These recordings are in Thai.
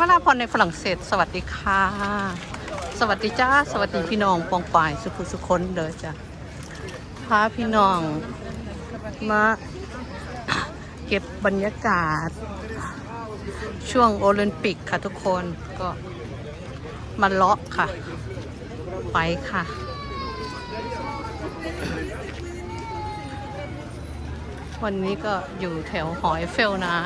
วลาพรในฝรั่งเศส สวัสดีค่ะ สวัสดีจ้า สวัสดีพี่น้องปองปายสุขุสุคนเด้อจ้ะพาพี่น้องมาเก็บบรรยากาศ ช่วงโอลิมปิกค่ะทุกคนก็มาเลาะค่ะ ไปค่ะวันนี้ก็อยู่แถวหอไอเฟลนะ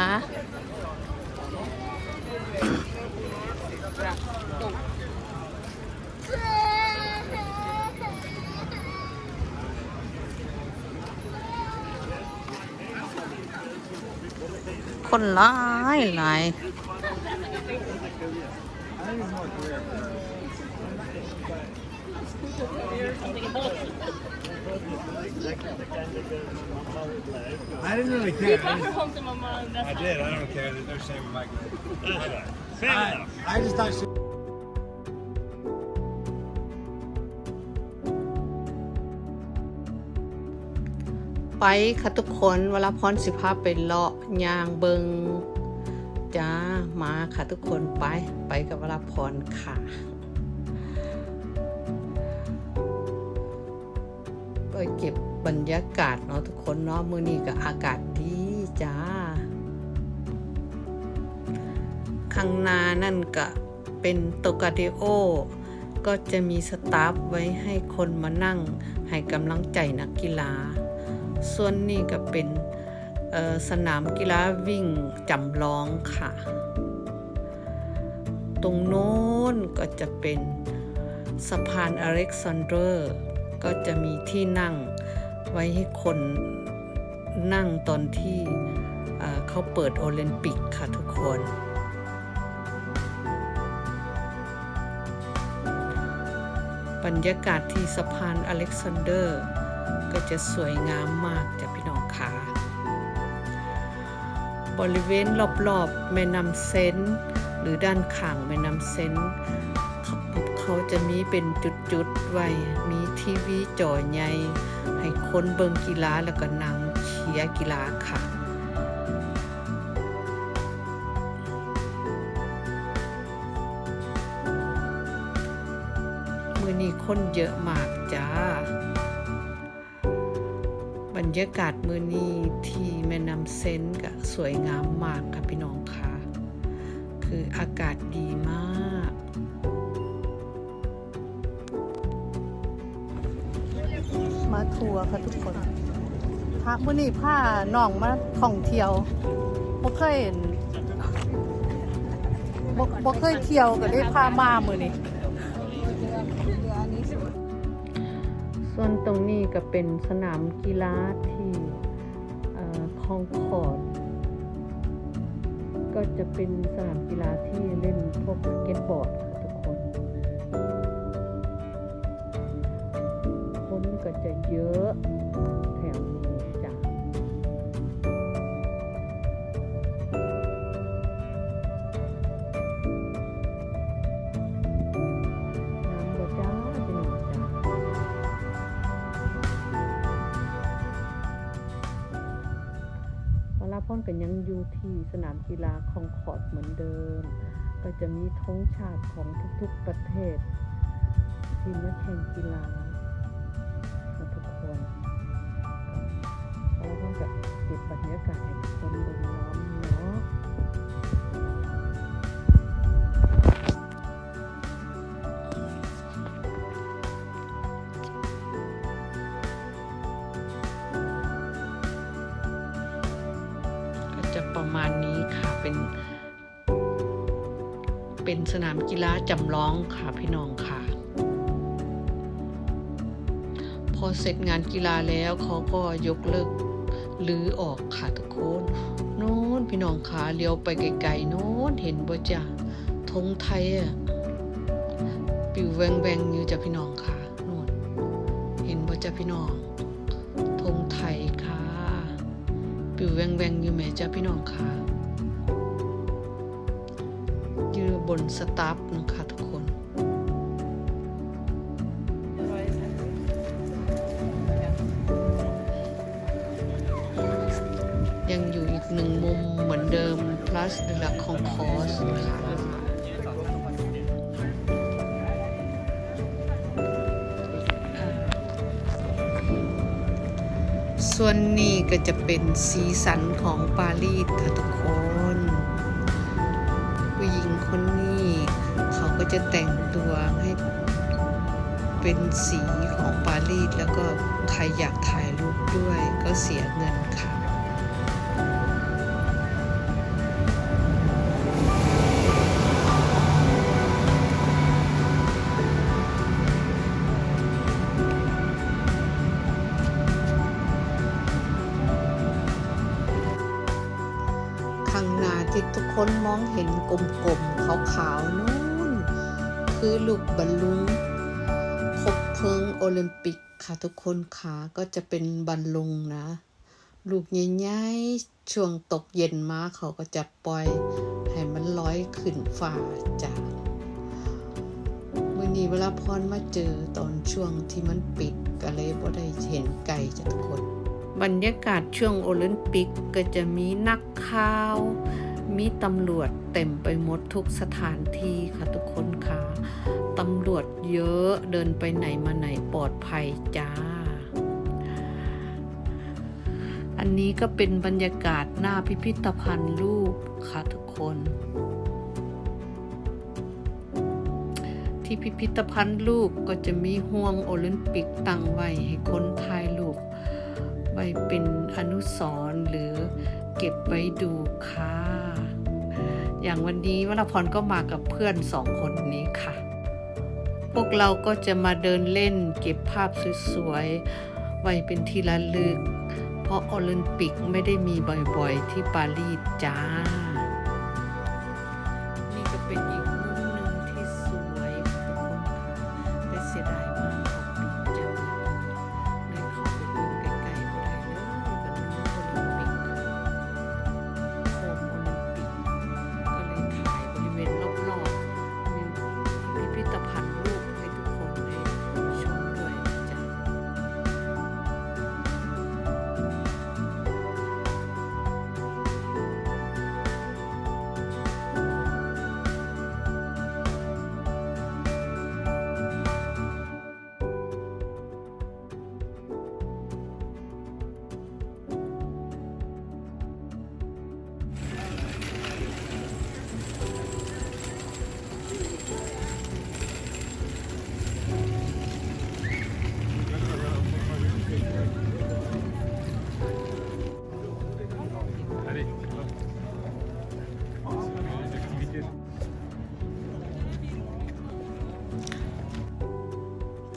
คนหลายหลาย ไปค่ะทุกคนเวลาพรสิภาไปเลาะยางเบิงจ้ามาค่ะทุกคนไปไปกับเวลาพรค่ะก็เก็บบรรยากาศเนาะทุกคนเนาะมื้อนี้ก็อากาศดีจ้า ข้างหน้านั่นก็เป็นโตกาเดโอก็จะมีสตาฟไว้ให้คนมานั่งให้กำลังใจนักกีฬา ส่วนนี้ก็เป็นสนามกีฬาวิ่งจำลองค่ะ ตรงโน้นก็จะเป็นสะพานอเล็กซานเดอร์ ก็จะมีที่นั่งไว้ให้คนนั่งตอนที่เเขาเปิดโอลิมปิกค่ะทุกคน บรรยากาศที่สะพานอเล็กซานเดอร์ ก็จะสวยงามมากจ้ะพี่น้องค่ะบริเวณรอบๆแม่น้ำเซนหรือด้านข้างแม่น้ำเซนเขาจะมีเป็นจุดๆไว้มีทีวีจอใหญ่ให้คนเบิงกีฬาแล้วก็นั่งเชียร์กีฬาค่ะมือนี้คนเยอะมากจ้า บรรยากาศมือนี้ที่แม่น้ำเซนก็สวยงามมากค่ะพี่น้องค่ะ คืออากาศดีมากมาทัวร์ค่ะทุกคนพามื่อนี้พาน้องมาท่องเที่ยวบ่เคยเห็นบ่บ่เคยเที่ยวก็ได้พามามือนี้ ส่วนตรงนี้ก็เป็นสนามกีฬาที่คลอคองคอร์ดก็จะเป็นสนามกีฬาที่เล่นพวกสเก็ตบอร์ดค่ะทุกคน คนก็จะเยอะ ลาพอนกันยังอยู่ที่สนามกีฬาคองคอร์ดเหมือนเดิม ก็จะมีธงชาติของทุกๆประเทศ ที่มาแข่งกีฬาทุกคนแล้วพ่อนกับเก็บบรรยากาศให้ทุกคนดูน้อมเนาะ มาณนี้ค่ะเป็น เป็นสนามกีฬาจำลองค่ะพี่น้องค่ะ พอเสร็จงานกีฬาแล้วเขาก็ยกเลิกหรือออกค่ะทุกคนโน้นพี่น้องขาเลี้ยวไปไกลๆโน้นเห็นบ่จ้ะธงไทยอะปิวแวงแวงอยู่จ้ะพี่น้องค่ะโน่นเห็นบ่จ้ะพี่น้องธงไทย ปิวแวงแวงอยู่แม่จ้าพี่น้องค่ะอยู่บนสตาฟนะคะทุกคนยังอยู่อีกหนึ่งมุมเหมือนเดิม plus de la concourse ค่ะ ส่วนนี้ก็จะเป็นสีสันของปารีสค่ะทุกคน ผู้หญิงคนนี้เขาก็จะแต่งตัวให้เป็นสีของปารีสแล้วก็ใครอยากถ่ายรูปด้วยก็เสียเงินค่ะ องเห็นกลมๆขาวๆนู่น คือลูกบอลลูนคบเพลิงโอลิมปิกค่ะทุกคนขาก็จะเป็นบอลลูนนะ ลูกใหญ่ๆช่วงตกเย็นมาเขาก็จะปล่อย ให้มันลอยขึ้นฟ้าจ้ะมื่อนี้เวลาพรมาเจอตอนช่วงที่มันปิดก็เลยบ่ได้เห็นไก่จ้ะทุกคนบรรยากาศช่วงโอลิมปิกก็จะมีนักข่าว มีตำรวจเต็มไปหมดทุกสถานที่ค่ะทุกคนค่ะตำรวจเยอะเดินไปไหนมาไหนปลอดภัยจ้า อันนี้ก็เป็นบรรยากาศหน้าพิพิธภัณฑ์รูปค่ะทุกคน ที่พิพิธภัณฑ์รูปก็จะมีห่วงโอลิมปิกตั้งไว้ให้คนถ่ายรูปไว้เป็น อนุสร์หรือเก็บไว้ดูค่ะ อย่างวันนี้วรพรก็มากับเพื่อนสองคนนี้ค่ะ พวกเราก็จะมาเดินเล่นเก็บภาพสวยๆ ไว้เป็นที่ระลึก เพราะโอลิมปิกไม่ได้มีบ่อยๆที่ปารีสจ้า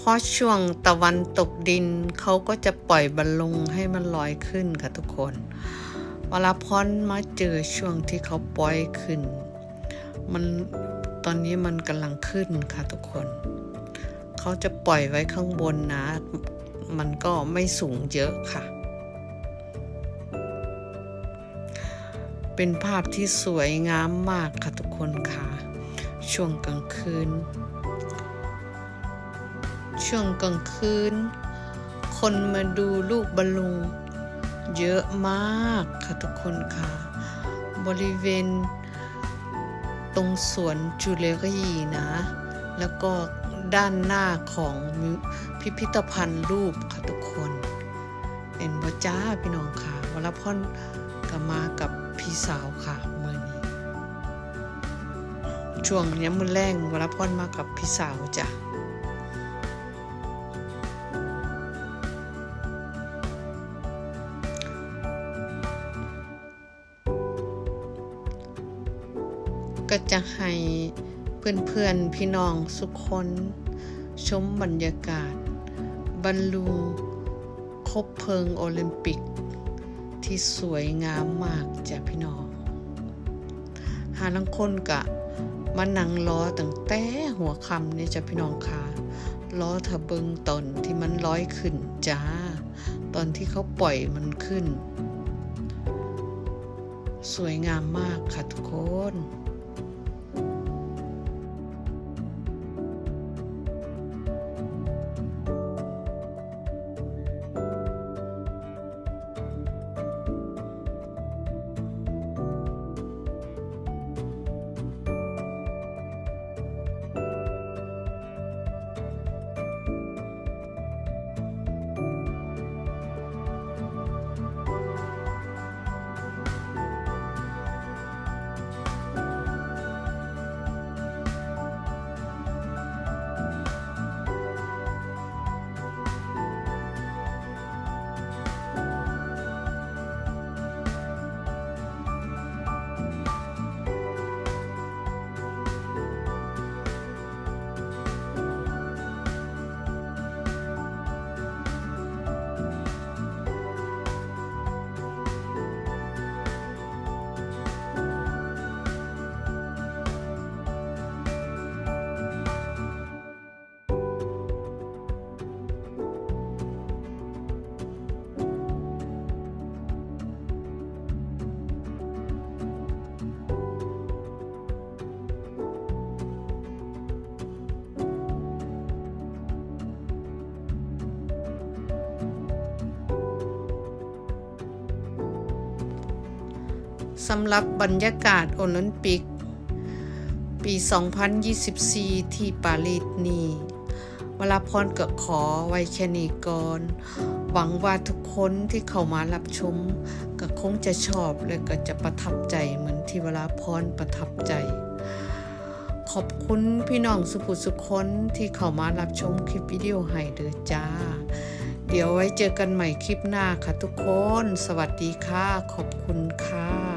ราะช่วงตะวันตกดินเขาก็จะปล่อยบอลลงให้มันลอยขึ้นค่ะทุกคนเวลาพอนมาเจอช่วงที่เขาปล่อยขึ้น มันตอนนี้มันกำลังขึ้นค่ะทุกคน เขาจะปล่อยไว้ข้างบนนะ มันก็ไม่สูงเยอะค่ะ เป็นภาพที่สวยงามมากค่ะทุกคนค่ะ ช่วงกลางคืน ช่วงกลางคืน คนมาดูลูกบอลลูนเยอะมากค่ะทุกคนค่ะ บริเวณ ตรงสวนจูเลรีนะ แล้วก็ด้านหน้าของพิพิธภัณฑ์รูปค่ะทุกคนเห็นบ่จ้าพี่น้องค่ะวรพรก็มากับพี่สาวค่ะเมื่อนี้ ช่วงนี้มือแรงวรพรมากับพี่สาวจ้ะ ก็จะให้เพื่อนๆพี่น้องสุกคนชมบรรยากาศ บรรลูนคบเพลิงโอลิมปิก ที่สวยงามมากจ้ะพี่น้อง หาลังคนกะมานั่งรอตั้งแต่หัวคำเนี่ยจ้ะพี่น้องค่ะรอทะเบิงตอนที่มันร้อยขึ้นจ้า ตอนที่เขาปล่อยมันขึ้น สวยงามมากค่ะทุกคน สำหรับบรรยากาศโอลิมปิก ปี 2024 ที่ปารีสนี้วลาพรก็ขอไว้แค่นี้ก่อน หวังว่าทุกคนที่เข้ามารับชม ก็คงจะชอบและก็จะประทับใจเหมือนที่เวลาพรประทับใจ ขอบคุณพี่น้องสุภุสุคนที่เข้ามารับชมคลิปวิดีโอให้เด้อจ้า เดี๋ยวไว้เจอกันใหม่คลิปหน้าค่ะทุกคน สวัสดีค่ะ ขอบคุณค่ะ